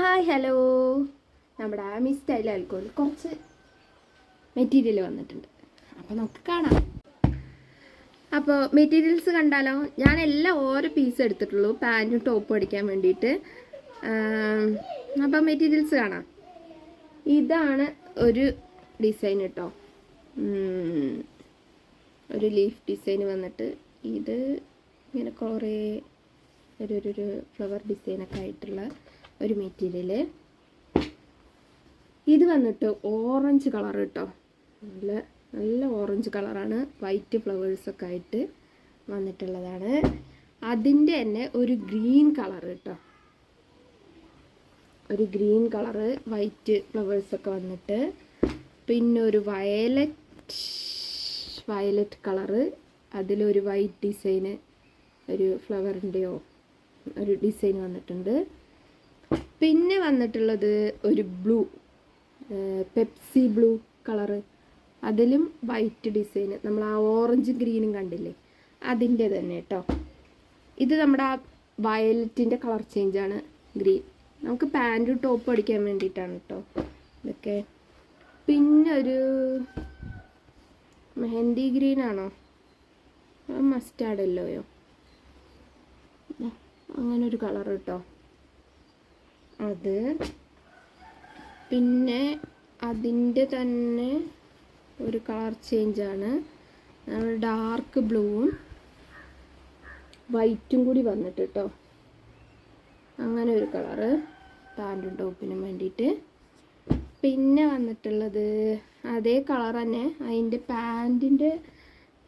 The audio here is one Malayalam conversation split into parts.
ഹായ് ഹലോ നമ്മുടെ ആ മിസ് സ്റ്റൈൽ ആൽക്കോൾ കുറച്ച് മെറ്റീരിയൽ വന്നിട്ടുണ്ട്. അപ്പോൾ നമുക്ക് കാണാം. അപ്പോൾ മെറ്റീരിയൽസ് കണ്ടാലോ? ഞാൻ എല്ലാം ഓരോ പീസ് എടുത്തിട്ടുള്ളൂ. പാന്റും ടോപ്പും അടിക്കാൻ വേണ്ടിയിട്ട്. അപ്പോൾ മെറ്റീരിയൽസ് കാണാം. ഇതാണ് ഒരു ഡിസൈൻ കേട്ടോ ഒരു ലീഫ് ഡിസൈൻ വന്നിട്ട്. ഇത് ഇങ്ങനെ കുറേ ഒരു ഒരു ഫ്ലവർ ഡിസൈനൊക്കെ ആയിട്ടുള്ള ഒരു മെറ്റീരിയൽ ഇത് വന്നിട്ട് ഓറഞ്ച് കളർ കേട്ടോ നല്ല നല്ല ഓറഞ്ച് കളറാണ്. വൈറ്റ് ഫ്ലവേഴ്സൊക്കെ ആയിട്ട് വന്നിട്ടുള്ളതാണ്. അതിന്റെ തന്നെ ഒരു ഗ്രീൻ കളർ കേട്ടോ ഒരു ഗ്രീൻ കളറ് വൈറ്റ് ഫ്ലവേഴ്സൊക്കെ വന്നിട്ട്. പിന്നെ ഒരു വയലറ്റ് വയലറ്റ് കളറ് അതിലൊരു വൈറ്റ് ഡിസൈന് ഒരു ഫ്ലവറിന്റെയോ ഒരു ഡിസൈൻ വന്നിട്ടുണ്ട്. പിന്നെ വന്നിട്ടുള്ളത് ഒരു ബ്ലൂ പെപ്സി ബ്ലൂ കളറ്. അതിലും വൈറ്റ് ഡിസൈൻ നമ്മൾ ആ ഓറഞ്ചും ഗ്രീനും കണ്ടില്ലേ? അതിന്റെ തന്നെ കേട്ടോ ഇത് നമ്മുടെ ആ വയലറ്റിന്റെ കളർ ചേഞ്ചാണ് ഗ്രീൻ. നമുക്ക് പാന്റും ടോപ്പും അടിക്കാൻ വേണ്ടിയിട്ടാണ് കേട്ടോ ഇതൊക്കെ. പിന്നെ ഒരു മെഹന്തി ഗ്രീൻ ആണോ? മസ്റ്റാർഡ് അല്ലോയോ അങ്ങനെ ഒരു കളർ കേട്ടോ അത് പിന്നെ അതിന്റെ തന്നെ ഒരു കളർ ചേഞ്ചാണ്. ഡാർക്ക് ബ്ലൂവും വൈറ്റും കൂടി വന്നിട്ട് കേട്ടോ അങ്ങനെ ഒരു കളറ് പാന്റും ടോപ്പിനും വേണ്ടിയിട്ട്. പിന്നെ വന്നിട്ടുള്ളത് അതേ കളർ തന്നെ. അതിന്റെ പാന്റിന്റെ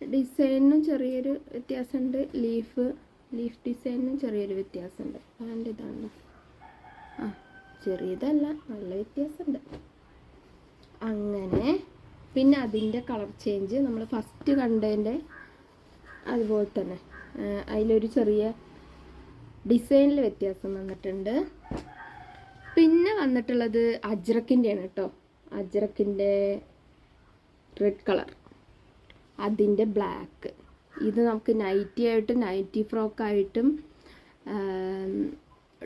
ഡിസൈനും ചെറിയൊരു വ്യത്യാസമുണ്ട്. ലീഫ് ലീഫ് ഡിസൈനും ചെറിയൊരു വ്യത്യാസമുണ്ട്. പാന്റ് ഇതാണ്. ചെറിയതല്ല നല്ല വ്യത്യാസമുണ്ട്. അങ്ങനെ പിന്നെ അതിന്റെ കളർ ചേഞ്ച് നമ്മൾ ഫസ്റ്റ് കണ്ടതിന്റെ അതുപോലെ തന്നെ. അതിലൊരു ചെറിയ ഡിസൈനിൽ വ്യത്യാസം വന്നിട്ടുണ്ട്. പിന്നെ വന്നിട്ടുള്ളത് അജ്രക്കിന്റെയാണ് കേട്ടോ. അജ്രക്കിന്റെ റെഡ് കളർ അതിന്റെ ബ്ലാക്ക് ഇത് നമുക്ക് നൈറ്റി ആയിട്ടും നൈറ്റി ഫ്രോക്കായിട്ടും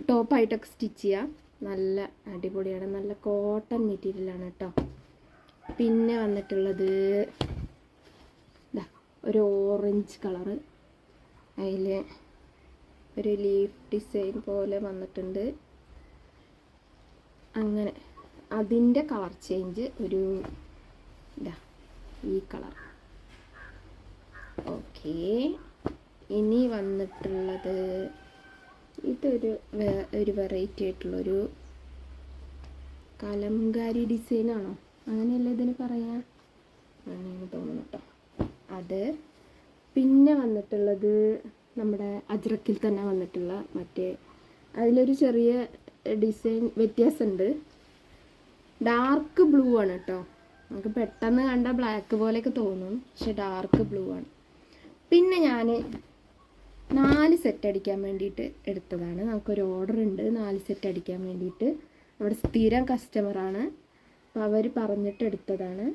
ടോപ്പായിട്ടൊക്കെ സ്റ്റിച്ച് ചെയ്യാം. നല്ല അടിപൊളിയാണ്. നല്ല കോട്ടൺ മെറ്റീരിയലാണ് കേട്ടോ പിന്നെ വന്നിട്ടുള്ളത് ഒരു ഓറഞ്ച് കളറ്. അതിൽ ഒരു ലീഫ് ഡിസൈൻ പോലെ വന്നിട്ടുണ്ട്. അങ്ങനെ അതിന്റെ കളർ ചേഞ്ച് ഒരു ഇതാ ഈ കളർ. ഓക്കേ. ഇനി വന്നിട്ടുള്ളത് ഇതൊരു ഒരു വെറൈറ്റി ആയിട്ടുള്ളൊരു കലംകാരി ഡിസൈനാണോ അങ്ങനെയല്ല ഇതിന് പറയാ അങ്ങനെയാണ് തോന്നുന്നു കേട്ടോ അത് പിന്നെ വന്നിട്ടുള്ളത് നമ്മുടെ അജ്രക്കിൽ തന്നെ വന്നിട്ടുള്ള മറ്റേ അതിലൊരു ചെറിയ ഡിസൈൻ വ്യത്യാസമുണ്ട് ഡാർക്ക് ബ്ലൂ ആണ് കേട്ടോ നമുക്ക് പെട്ടെന്ന് കണ്ട ബ്ലാക്ക് പോലെയൊക്കെ തോന്നും. പക്ഷെ ഡാർക്ക് ബ്ലൂ ആണ്. പിന്നെ ഞാൻ നാല് സെറ്റ് അടിക്കാൻ വേണ്ടിയിട്ട് എടുത്തതാണ്. നമുക്കൊരു ഓർഡർ ഉണ്ട്. നാല് സെറ്റ് അടിക്കാൻ വേണ്ടിയിട്ട്. അവിടെ സ്ഥിരം കസ്റ്റമറാണ് അപ്പോൾ അവർ പറഞ്ഞിട്ട് എടുത്തതാണ്.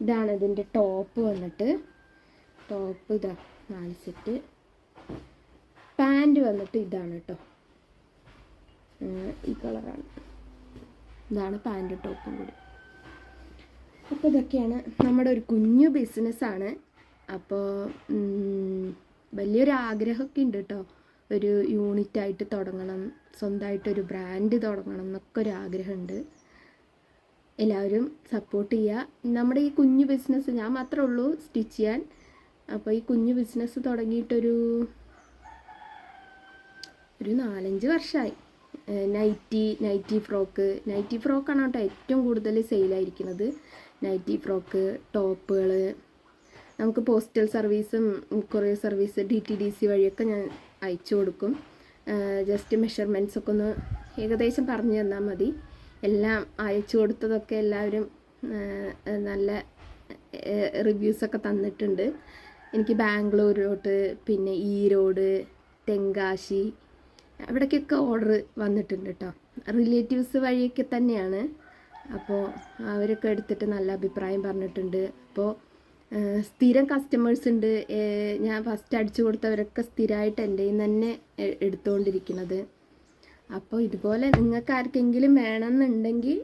ഇതാണ് ഇതിന്റെ ടോപ്പ് വന്നിട്ട്. ടോപ്പ് ഇതാ. നാല് സെറ്റ് പാന്റ് വന്നിട്ട് ഇതാണ് കേട്ടോ ഈ കളറാണ് ഇതാണ് പാന്റ് ടോപ്പും കൂടി. അപ്പോൾ ഇതൊക്കെയാണ് നമ്മുടെ ഒരു കുഞ്ഞു ബിസിനസ്സാണ് അപ്പോൾ വലിയൊരു ആഗ്രഹമൊക്കെ ഉണ്ട് കേട്ടോ ഒരു യൂണിറ്റായിട്ട് തുടങ്ങണം സ്വന്തമായിട്ട് ഒരു ബ്രാൻഡ് തുടങ്ങണം എന്നൊക്കെ ഒരു ആഗ്രഹമുണ്ട് എല്ലാവരും സപ്പോർട്ട് ചെയ്യുക. നമ്മുടെ ഈ കുഞ്ഞു ബിസിനസ് ഞാൻ മാത്രമേ ഉള്ളൂ സ്റ്റിച്ച് ചെയ്യാൻ. അപ്പോൾ ഈ കുഞ്ഞു ബിസിനസ് തുടങ്ങിയിട്ടൊരു ഒരു നാലഞ്ച് വർഷമായി. Nighty nighty frock. നൈറ്റി ഫ്രോക്കാണ് കേട്ടോ ഏറ്റവും കൂടുതൽ സെയിലായിരിക്കുന്നത്. നൈറ്റി ഫ്രോക്ക് ടോപ്പുകൾ നമുക്ക് പോസ്റ്റൽ സർവീസും courier service D T D C വഴിയൊക്കെ ഞാൻ അയച്ചു കൊടുക്കും. ജസ്റ്റ് മെഷർമെന്റ്സ് ഒക്കെ ഒന്ന് ഏകദേശം പറഞ്ഞു തന്നാൽ മതി. എല്ലാം അയച്ചു കൊടുത്തതൊക്കെ എല്ലാവരും നല്ല റിവ്യൂസൊക്കെ തന്നിട്ടുണ്ട്. എനിക്ക് ബാംഗ്ലൂരിലോട്ട് പിന്നെ ഈരോഡ് തെങ്കാശി അവിടേക്കൊക്കെ ഓർഡർ വന്നിട്ടുണ്ട് കേട്ടോ. റിലേറ്റീവ്സ് വഴിയൊക്കെ തന്നെയാണ്. അപ്പോൾ അവരൊക്കെ എടുത്തിട്ട് നല്ല അഭിപ്രായം പറഞ്ഞിട്ടുണ്ട്. അപ്പോൾ സ്ഥിരം കസ്റ്റമേഴ്സ് ഉണ്ട്. ഞാൻ ഫസ്റ്റ് അടിച്ചു കൊടുത്തവരൊക്കെ സ്ഥിരമായിട്ട് എന്റെ നിന്ന് തന്നെ എടുത്തുകൊണ്ടിരിക്കുന്നത് അപ്പോൾ ഇതുപോലെ നിങ്ങൾക്ക് ആർക്കെങ്കിലും വേണമെന്നുണ്ടെങ്കിൽ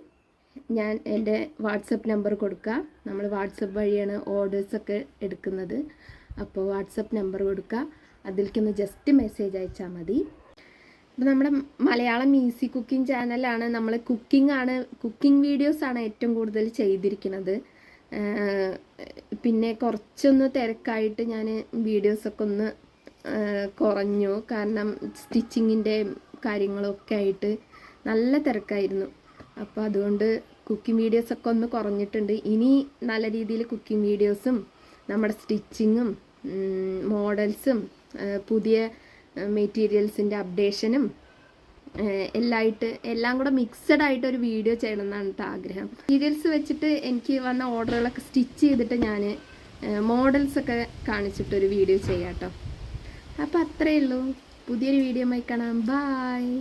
ഞാൻ എന്റെ വാട്സപ്പ് നമ്പർ കൊടുക്കുക. നമ്മൾ വാട്സപ്പ് വഴിയാണ് ഓർഡേഴ്സൊക്കെ എടുക്കുന്നത്. അപ്പോൾ വാട്സപ്പ് നമ്പർ കൊടുക്കുക. അതിലേക്കൊന്ന് ജസ്റ്റ് മെസ്സേജ് അയച്ചാൽ മതി. അപ്പോൾ നമ്മുടെ മലയാളം ഈസി കുക്കിംഗ് ചാനലാണ് നമ്മൾ കുക്കിംഗ് ആണ് കുക്കിംഗ് വീഡിയോസാണ് ഏറ്റവും കൂടുതൽ ചെയ്തിരിക്കുന്നത്. പിന്നെ കുറച്ചൊന്ന് തിരക്കായിട്ട് ഞാൻ വീഡിയോസൊക്കെ ഒന്ന് കുറഞ്ഞു. കാരണം സ്റ്റിച്ചിങ്ങിന്റെ കാര്യങ്ങളൊക്കെ ആയിട്ട് നല്ല തിരക്കായിരുന്നു. അപ്പോൾ അതുകൊണ്ട് കുക്കിംഗ് വീഡിയോസൊക്കെ ഒന്ന് കുറഞ്ഞിട്ടുണ്ട്. ഇനി നല്ല രീതിയിൽ കുക്കിംഗ് വീഡിയോസും നമ്മുടെ സ്റ്റിച്ചിങ്ങും മോഡൽസും പുതിയ മെറ്റീരിയൽസിന്റെ അപ്ഡേഷനും എല്ലായിട്ട് എല്ലാം കൂടെ മിക്സഡ് ആയിട്ട് ഒരു വീഡിയോ ചെയ്യണം എന്നാണ് കേട്ടോ ആഗ്രഹം. മെറ്റീരിയൽസ് വെച്ചിട്ട് എനിക്ക് വന്ന ഓർഡറുകളൊക്കെ സ്റ്റിച്ച് ചെയ്തിട്ട് ഞാൻ മോഡൽസൊക്കെ കാണിച്ചിട്ടൊരു വീഡിയോ ചെയ്യാം കേട്ടോ അപ്പോൾ അത്രയേ ഉള്ളൂ. പുതിയൊരു വീഡിയോ കാണാം. ബായ്